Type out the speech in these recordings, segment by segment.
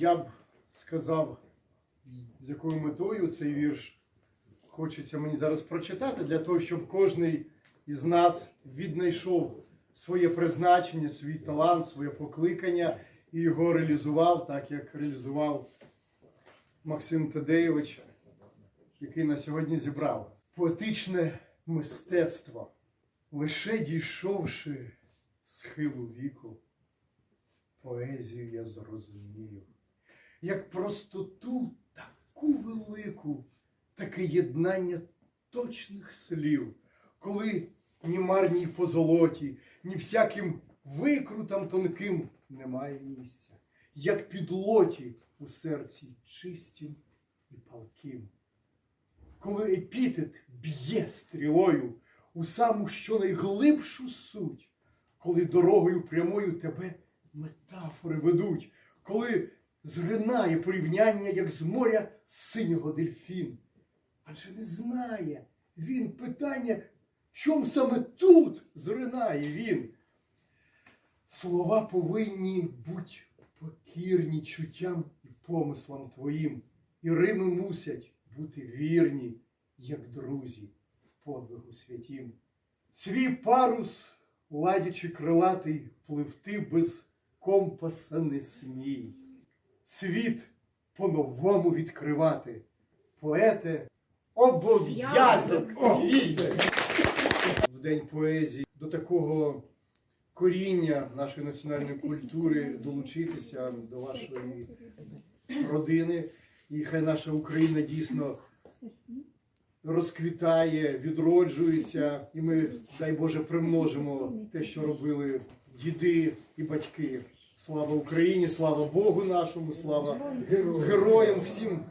я б сказав, з якою метою цей вірш хочеться мені зараз прочитати, для того, щоб кожен із нас віднайшов своє призначення, свій талант, своє покликання і його реалізував, так як реалізував Максим Тадеєвич, який на сьогодні зібрав. Поетичне мистецтво, лише дійшовши схилу віку, поезію я зрозумів, як простоту таку велику, таке єднання точних слів, коли ні марній позолоті, ні всяким викрутам тонким немає місця, як підлоті у серці чистім і палким. Коли епітет б'є стрілою у саму щонайглибшу суть, коли дорогою прямою тебе метафори ведуть, коли зринає порівняння, як з моря синього дельфін. Адже не знає він питання, чом саме тут зринає він. Слова повинні бути покірні чуттям і помислам твоїм, і рими мусять бути вірні, як друзі в подвигу святім. Свій парус, ладячи крилатий, пливти без компаса не смій. Світ по-новому відкривати. Поете обов'язок твій. В День поезії до такого коріння нашої національної культури долучитися до вашої родини. І хай наша Україна дійсно розквітає, відроджується, і ми, дай Боже, примножимо те, що робили діди і батьки. Слава Україні, слава Богу нашому, слава героям всім.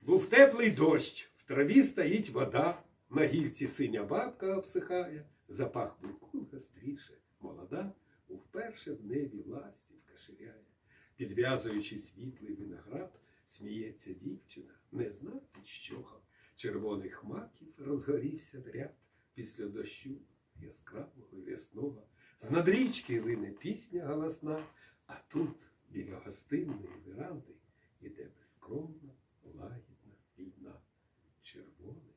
Був теплий дощ, в траві стоїть вода, на гільці синя бабка обсихає, запах буркун гостріше, молода, вперше в небі ширяє. Підв'язуючи світлий виноград, сміється дівчина, не знати з чого. Червоних маків розгорівся ряд після дощу яскравого і рясного. З над річки лине пісня голосна, а тут, біля гостинної веранди, іде безкровна, лагідна війна білої